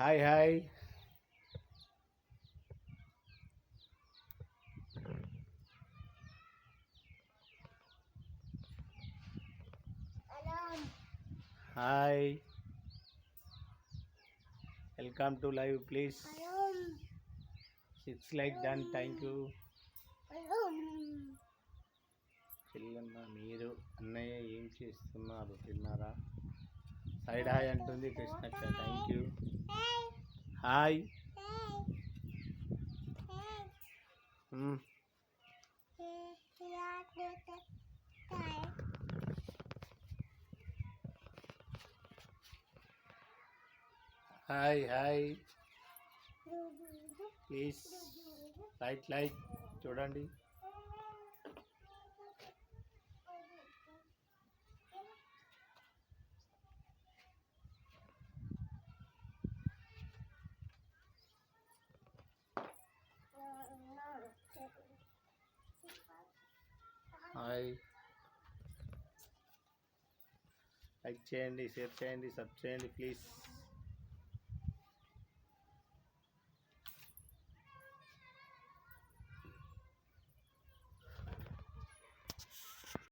Hi hi. Hi. Welcome to live please. Six like done thank you. చెల్లెమ్మ మీరు అన్నయ్య ఏం చేస్తున్నారు? తిన్నారా? సైడ్ హాయ్ అంటుంది కృష్ణక్క thank you. Hi hi hi please light light చూడండి. Hi like చేయండి షేర్ చేయండి సబ్ చేయండి ప్లీజ్